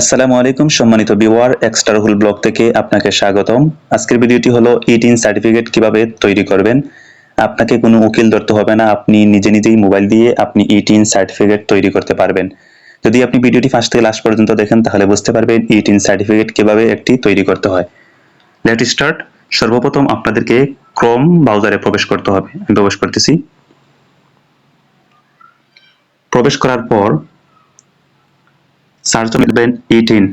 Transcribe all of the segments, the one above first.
আসসালামু আলাইকুম সম্মানিত বিওয়ার এক্সট্রা রুহুল ব্লগ থেকে আপনাকে স্বাগতম। আজকের ভিডিওটি হলো ইটিন সার্টিফিকেট কীভাবে তৈরি করবেন। আপনাকে কোনো উকিল ধরতে হবে না, আপনি নিজে নিজেই মোবাইল দিয়ে আপনি ইটিন সার্টিফিকেট তৈরি করতে পারবেন। যদি আপনি ভিডিওটি ফার্স্ট থেকে লাস্ট পর্যন্ত দেখেন, তাহলে বুঝতে পারবেন ইটিন সার্টিফিকেট কীভাবে একটি তৈরি করতে হয়। লেট স্টার্ট সর্বপ্রথম আপনাদেরকে ক্রোম ব্রাউজারে প্রবেশ করতে হবে। আমি প্রবেশ করতেছি। প্রবেশ করার পর সার্চ লিখবেন ইটিন।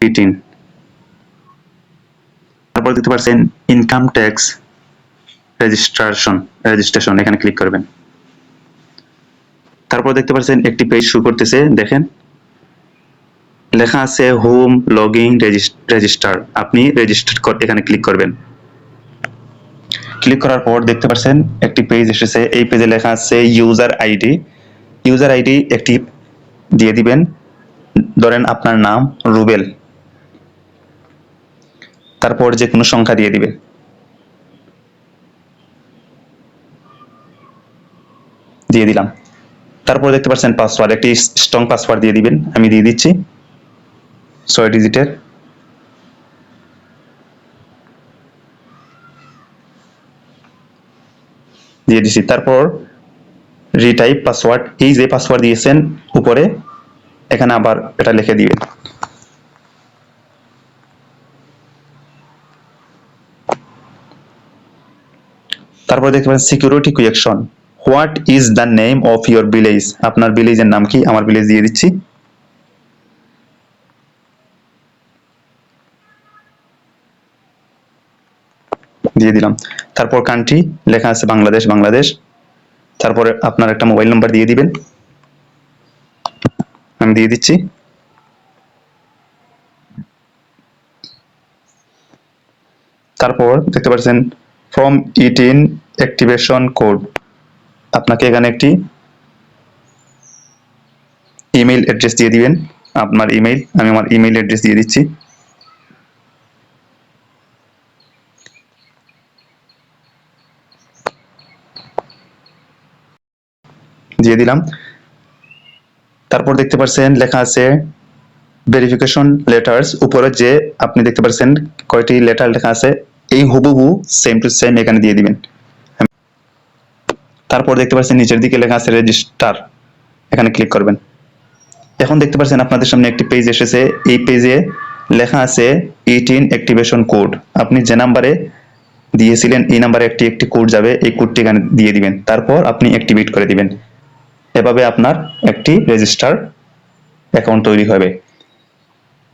ইটিন তারপর দেখতে পাচ্ছেন ইনকাম ট্যাক্স রেজিস্ট্রেশন রেজিস্ট্রেশন, এখানে ক্লিক করবেন। তারপর দেখতে পাচ্ছেন একটি পেজ শুরু করতেছে, দেখেন। লেখা আছে হোম লগিং রেজিস্টার। আপনি রেজিস্টার এখানে ক্লিক করবেন। ক্লিক করার পর দেখতে পাচ্ছেন একটি পেজ এসেছে। এই পেজে লেখা আছে ইউজার আইডি ইউজার আইডি একটি দিয়ে দিবেন। ধরেন আপনার নাম রুবেল। তারপর যে কোনো সংখ্যা দিয়ে দিবেন দিয়ে দিলাম। তারপর দেখতে পাচ্ছেন পাসওয়ার্ড একটি স্ট্রং পাসওয়ার্ড দিয়ে দিবেন। আমি দিয়ে দিচ্ছি। ছয় ডিজিটের দিয়ে দিছি। তারপর রিটাইপ পাসওয়ার্ড এই যে পাসওয়ার্ড দিয়েছেন উপরে, এখানে আবার এটা লিখে দিবেন তারপর দেখতে পাচ্ছেন security question what is the name of your village আপনার ভিলেজের নাম কি? আমার ভিলেজ দিয়ে দিচ্ছি। দিয়ে দিলাম। তারপর কান্ট্রি লেখা আছে বাংলাদেশ বাংলাদেশ। তারপরে আপনার একটা মোবাইল নাম্বার দিয়ে দিবেন। আমি দিয়ে দিচ্ছি। তারপর দেখতে পাচ্ছেন ফ্রম ইটিন অ্যাক্টিভেশন কোড আপনাকে এখানে একটি ইমেল অ্যাড্রেস দিয়ে দিবেন। আপনার ইমেল আমি আমার ইমেল অ্যাড্রেস দিয়ে দিচ্ছি। দিয়ে দিলাম। তারপর দেখতে পাচ্ছেন লেখা আছে ভেরিফিকেশন লেটার্স উপরে যে আপনি দেখতে পাচ্ছেন কয়টি লেটার লেখা আছে, এই হুবহু সেম টু সেম এখানে দিয়ে দিবেন। তারপর দেখতে পাচ্ছেন নিচের দিকে লেখা আছে রেজিস্টার এখানে ক্লিক করবেন। এখন দেখতে পাচ্ছেন আপনাদের সামনে একটি পেজ এসেছে, এই পেজে লেখা আছে ইটিন অ্যাক্টিভেশন কোড আপনি যে নাম্বারে দিয়েছিলেন, এই নাম্বারে একটি একটি কোড যাবে, এই কোডটি এখানে দিয়ে দিবেন। তারপর আপনি অ্যাক্টিভেট করে দিবেন। এভাবে আপনার একটি রেজিস্টার অ্যাকাউন্ট তৈরি হবে।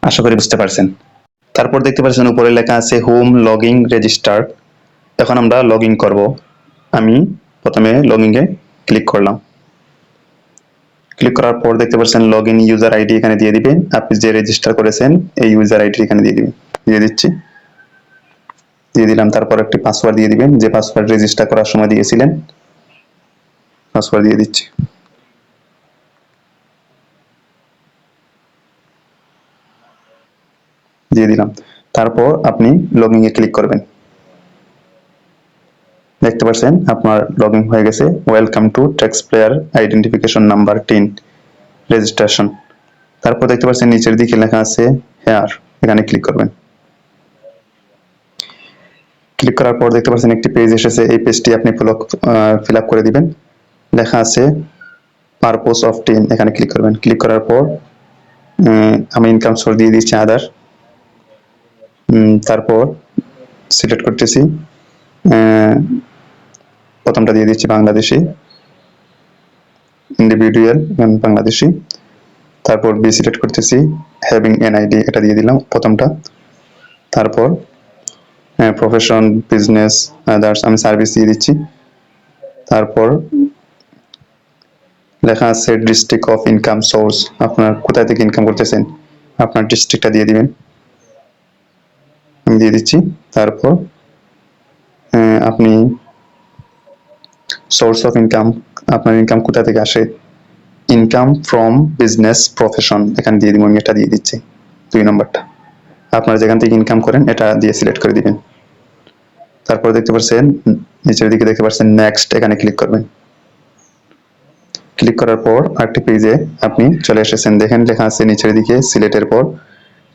আশা করি বুঝতে পারছেন। তারপর দেখতে পাচ্ছেন উপরে লেখা আছে হোম লগিং রেজিস্টার এখন আমরা লগ ইন করব। আমি প্রথমে লগ ইনে ক্লিক করলাম। ক্লিক করার পর দেখতে পাচ্ছেন লগ ইন ইউজার আইডি এখানে দিয়ে দিবেন আপনি যে রেজিস্টার করেছেন এই ইউজার আইডি এখানে দিয়ে দিবেন দিয়ে দিচ্ছি। দিয়ে দিলাম, তারপর একটি পাসওয়ার্ড দিয়ে দিবেন। যে পাসওয়ার্ড রেজিস্টার করার সময় দিয়েছিলেন পাসওয়ার্ড দিয়ে দিচ্ছি। দিয়ে দিলাম। তারপর আপনি লগইন এ ক্লিক করবেন। দেখতে পাচ্ছেন আপনার লগইন হয়ে গেছে। Welcome to tax player identification number TIN registration তারপর দেখতে পাচ্ছেন নিচের দিকে লেখা আছে হেয়ার এখানে ক্লিক করবেন। ক্লিক করার পর দেখতে পাচ্ছেন একটি পেজ এসেছে। এই পেজটি আপনি ফিল আপ করে দিবেন। লেখা আছে পারপোজ অফ টেন এখানে ক্লিক করবেন। ক্লিক করার পর আমি ইনকাম সোর্স দিয়ে দিচ্ছি আদার তারপর সিলেক্ট করতেছি। প্রথমটা দিয়ে দিচ্ছি বাংলাদেশি। ইন্ডিভিজুয়াল বাংলাদেশি। তারপর বি সিলেক্ট করতেছি হ্যাভিং এন আইডি এটা দিয়ে দিলাম প্রথমটা। তারপর প্রফেশন বিজনেস আদার্স আমি সার্ভিস দিয়ে দিচ্ছি। তারপর, লেখা আছে ডিস্ট্রিক্ট অফ ইনকাম সোর্স আপনার কোথায় থেকে ইনকাম করতেছেন? আপনার ডিস্ট্রিক্টটা দিয়ে দিবেন। দিয়ে দিচ্ছি। তারপর আপনি সোর্স অফ ইনকাম আপনার ইনকাম কোথা থেকে আসে? ইনকাম ফ্রম বিজনেস প্রফেশন এখানে দিয়ে দিব এটা দিয়ে দিচ্ছি, দুই নম্বরটা। আপনারা যেখান থেকে ইনকাম করেন, এটা দিয়ে সিলেক্ট করে দিবেন। তারপর দেখতে পাচ্ছেন নিচের দিকে দেখতে পাচ্ছেন নেক্সট এখানে ক্লিক করবেন। ক্লিক করার পর, আরেকটি পেজে আপনি চলে এসেছেন। দেখেন, লেখা আছে নিচের দিকে সিলেটের পর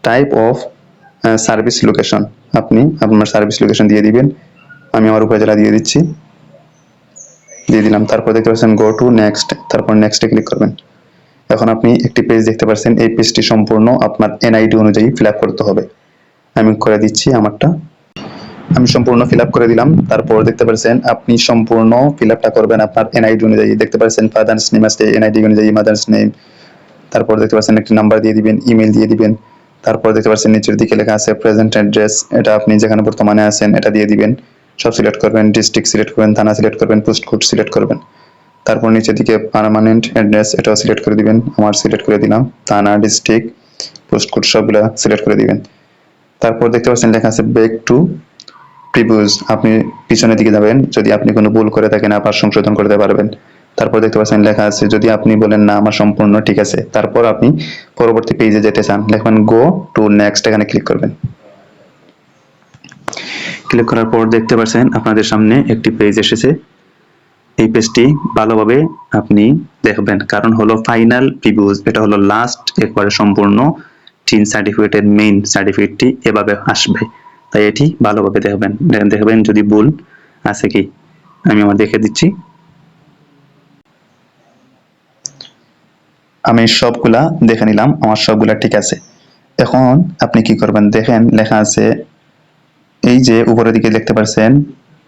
টাইপ অফ সার্ভিস লোকেশন আপনি আপনার সার্ভিস লোকেশন দিয়ে দিবেন। আমি আমার উপজেলা দিয়ে দিচ্ছি। দিয়ে দিলাম। তারপর দেখতে পাচ্ছেন গো টু নেক্সট তারপর নেক্সটে ক্লিক করবেন। এখন আপনি একটি পেজ দেখতে পাচ্ছেন। এই পেজটি সম্পূর্ণ আপনার এনআইডি অনুযায়ী ফিল করতে হবে। আমি করে দিচ্ছি আমারটা। আমি সম্পূর্ণ ফিল করে দিলাম। তারপর দেখতে পাচ্ছেন, আপনি সম্পূর্ণ ফিল করবেন আপনার এনআইডি অনুযায়ী। দেখতে পাচ্ছেন ফাদার্স নেম আছে এনআইডি অনুযায়ী মাদার্স নেম তারপর দেখতে পাচ্ছেন, একটি নাম্বার দিয়ে দিবেন ইমেল দিয়ে দিবেন। তারপর দেখতে পাচ্ছেন নিচের দিকে লেখা আছে প্রেজেন্ট অ্যাড্রেস এটা আপনি যেখানে বর্তমানে আছেন, এটা দিয়ে দিবেন। সব সিলেক্ট করবেন ডিস্ট্রিক্ট সিলেক্ট করবেন, থানা সিলেক্ট করবেন পোস্ট কোড সিলেক্ট করবেন। তারপর নিচের দিকে পার্মানেন্ট অ্যাড্রেস এটাও সিলেক্ট করে দিবেন। আমার সিলেক্ট করে দিলাম, থানা ডিস্ট্রিক্ট পোস্ট কোড সবগুলা সিলেক্ট করে দিবেন। তারপর দেখতে পাচ্ছেন লেখা আছে ব্যাক টু প্রিভিউজ আপনি পিছনের দিকে যাবেন, যদি আপনি কোনো ভুল করে থাকেন, আবার সংশোধন করতে পারবেন। তারপর দেখতে পাচ্ছেন লেখা আছে, যদি আপনি বলেন, না, আমার সম্পূর্ণ ঠিক আছে। তারপর আপনি পরবর্তী পেজে যেতে চান, লিখবেন গো টু নেক্সট এখানে ক্লিক করবেন। ক্লিক করার পর দেখতে পাচ্ছেন আপনাদের সামনে একটি পেজ এসেছে। এই পেজটি ভালোভাবে আপনি দেখবেন। কারণ হলো ফাইনাল প্রিভিউজ এটা হলো লাস্ট একবারে সম্পূর্ণ টিন সার্টিফিকেটের মেইন সার্টিফিকেটটি এভাবে আসবে। তাই এটি ভালোভাবে দেখবেন। দেখবেন যদি ভুল আছে কি? আমি আমার দেখে দিচ্ছি। আমি সবগুলা দেখে নিলাম, আমার সবগুলা ঠিক আছে। এখন আপনি কি করবেন? দেখেন, লেখা আছে, এই যে উপরের দিকে দেখতে পাচ্ছেন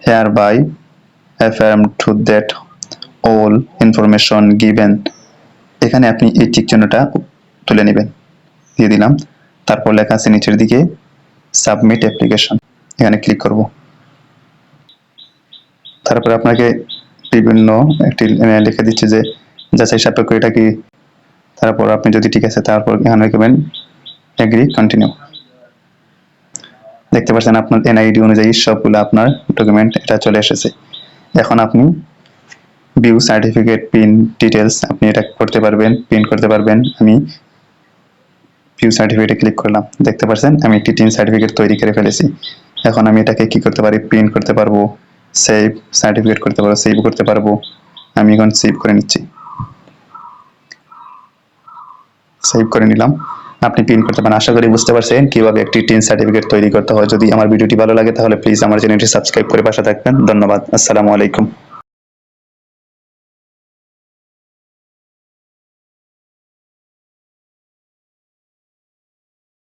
hereby affirm to that all information given এখানে আপনি এই টিক চিহ্নটা তুলে নেবেন, দিয়ে দিলাম। তারপর লেখা আছে নিচের দিকে সাবমিট অ্যাপ্লিকেশন এখানে ক্লিক করব। তারপর আপনাকে বিভিন্ন একটি লিখে দিচ্ছে যে, যাচাই সাপেক্ষ এটা কি তারপর আপনি যদি ঠিক আছে, তারপর এখানে লিখবেন এগ্রি কন্টিনিউ দেখতে পাচ্ছেন আপনার এনআইডি অনুযায়ী সবগুলো আপনার ডকুমেন্ট এটা চলে এসেছে। এখন আপনি ভিউ সার্টিফিকেট পিন ডিটেলস আপনি এটা করতে পারবেন প্রিন্ট করতে পারবেন। আমি ভিউ সার্টিফিকেটে ক্লিক করলাম। দেখতে পাচ্ছেন, আমি একটি টিন সার্টিফিকেট তৈরি করে ফেলেছি। এখন আমি এটাকে কি করতে পারি? প্রিন্ট করতে পারব সেভ সার্টিফিকেট করতে পারব সেভ করতে পারব। আমি এখন সেভ করে নিচ্ছি। সেভ করে নিলাম। আপনি প্রিন্ট করতে পারেন। আশা করি বুঝতে পারছেন কীভাবে একটি টিন সার্টিফিকেট তৈরি করতে হয়। যদি আমার ভিডিওটি ভালো লাগে, তাহলে প্লিজ আমার চ্যানেলটি সাবস্ক্রাইব করে পাশে থাকবেন। ধন্যবাদ। আসসালামু আলাইকুম।